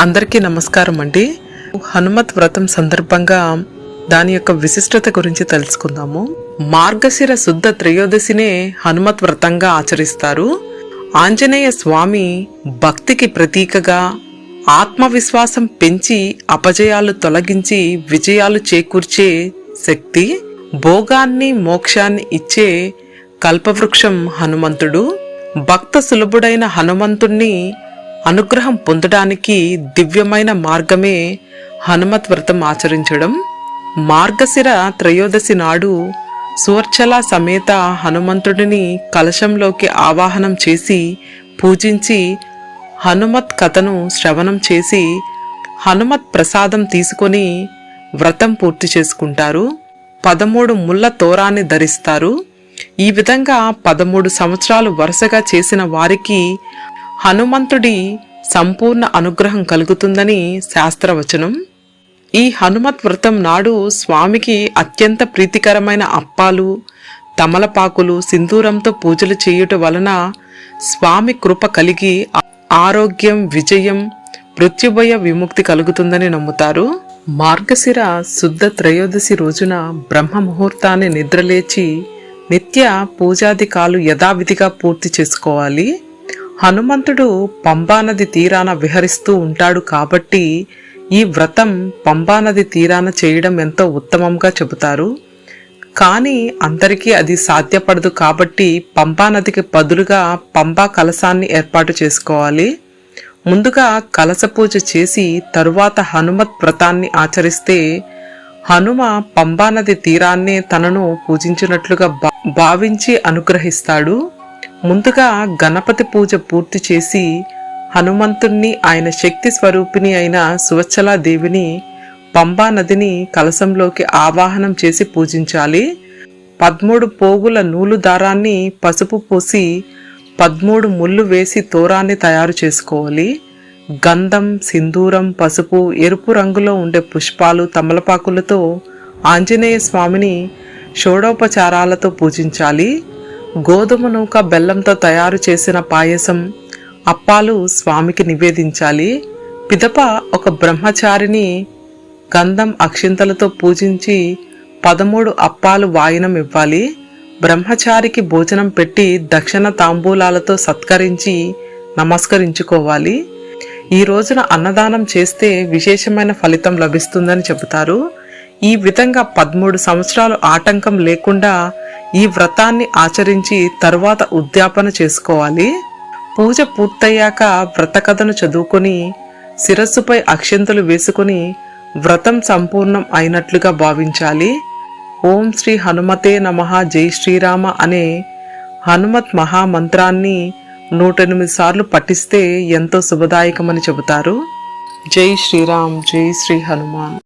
అందరికీ నమస్కారం అండి. హనుమత్ వ్రతం సందర్భంగా దాని యొక్క విశిష్టత గురించి తెలుసుకుందాము. మార్గశిర శుద్ధ త్రయోదశినే హనుమత్ వ్రతంగా ఆచరిస్తారు. ఆంజనేయ స్వామి భక్తికి ప్రతీకగా ఆత్మవిశ్వాసం పెంచి అపజయాలు తొలగించి విజయాలు చేకూర్చే శక్తి భోగాన్ని మోక్షాన్ని ఇచ్చే కల్పవృక్షం హనుమంతుడు. భక్త సులభుడైన హనుమంతుణ్ణి అనుగ్రహం పొందడానికి దివ్యమైన మార్గమే హనుమత్ వ్రతం ఆచరించడం. మార్గశిర త్రయోదశి నాడు సువర్చల సమేత హనుమంతుడిని కలశంలోకి ఆవాహనం చేసి పూజించి హనుమత్ కథను శ్రవణం చేసి హనుమత్ ప్రసాదం తీసుకొని వ్రతం పూర్తి చేసుకుంటారు. పదమూడు ముళ్ళ తోరాన్ని ధరిస్తారు. ఈ విధంగా పదమూడు సంవత్సరాలు వరుసగా చేసిన వారికి హనుమంతుడి సంపూర్ణ అనుగ్రహం కలుగుతుందని శాస్త్రవచనం. ఈ హనుమత్ వ్రతం నాడు స్వామికి అత్యంత ప్రీతికరమైన అప్పాలు తమలపాకులు సింధూరంతో పూజలు చేయుట వలన స్వామి కృప కలిగి ఆరోగ్యం విజయం మృత్యుభయ విముక్తి కలుగుతుందని నమ్ముతారు. మార్గశిర శుద్ధ త్రయోదశి రోజున బ్రహ్మ ముహూర్తాన్ని నిద్రలేచి నిత్య పూజాధికాలు యథావిధిగా పూర్తి చేసుకోవాలి. హనుమంతుడు పంబానది తీరాన విహరిస్తూ ఉంటాడు కాబట్టి ఈ వ్రతం పంబానది తీరాన చేయడం ఎంతో ఉత్తమంగా చెబుతారు. కానీ అందరికీ అది సాధ్యపడదు కాబట్టి పంబానదికి బదులుగా పంపా కలశాన్ని ఏర్పాటు చేసుకోవాలి. ముందుగా కలస పూజ చేసి తరువాత హనుమత్ వ్రతాన్ని ఆచరిస్తే హనుమ పంబానది తీరాన్నే తనను పూజించినట్లుగా భా- భావించి అనుగ్రహిస్తాడు. ముందుగా గణపతి పూజ పూర్తి చేసి హనుమంతుణ్ణి ఆయన శక్తి స్వరూపిణి అయిన సువచ్చలాదేవిని పంబా నదిని కలశంలోకి ఆవాహనం చేసి పూజించాలి. పదమూడు పోగుల నూలు దారాన్ని పసుపు పూసి పదమూడు ముళ్ళు వేసి తోరాన్ని తయారు చేసుకోవాలి. గంధం సింధూరం పసుపు ఎరుపు రంగులో ఉండే పుష్పాలు తమలపాకులతో ఆంజనేయ స్వామిని షోడోపచారాలతో పూజించాలి. గోధుమ నూక బెల్లంతో తయారు చేసిన పాయసం అప్పాలు స్వామికి నివేదించాలి. పిదప ఒక బ్రహ్మచారిని గంధం అక్షింతలతో పూజించి పదమూడు అప్పాలు వాయినం ఇవ్వాలి. బ్రహ్మచారికి భోజనం పెట్టి దక్షిణ తాంబూలాలతో సత్కరించి నమస్కరించుకోవాలి. ఈ రోజున అన్నదానం చేస్తే విశేషమైన ఫలితం లభిస్తుందని చెబుతారు. ఈ విధంగా పదమూడు సంవత్సరాలు ఆటంకం లేకుండా ఈ వ్రతాన్ని ఆచరించి తరువాత ఉద్యాపన చేసుకోవాలి. పూజ పూర్తయ్యాక వ్రత కథను చదువుకొని శిరస్సుపై అక్షంతలు వేసుకొని వ్రతం సంపూర్ణం అయినట్లుగా భావించాలి. ఓం శ్రీ హనుమతే నమః జై శ్రీరామ అనే హనుమత్ మహామంత్రాన్ని నూట ఎనిమిది సార్లు పఠిస్తే ఎంతో శుభదాయకమని చెబుతారు. జై శ్రీరామ్ జై శ్రీ హనుమాన్.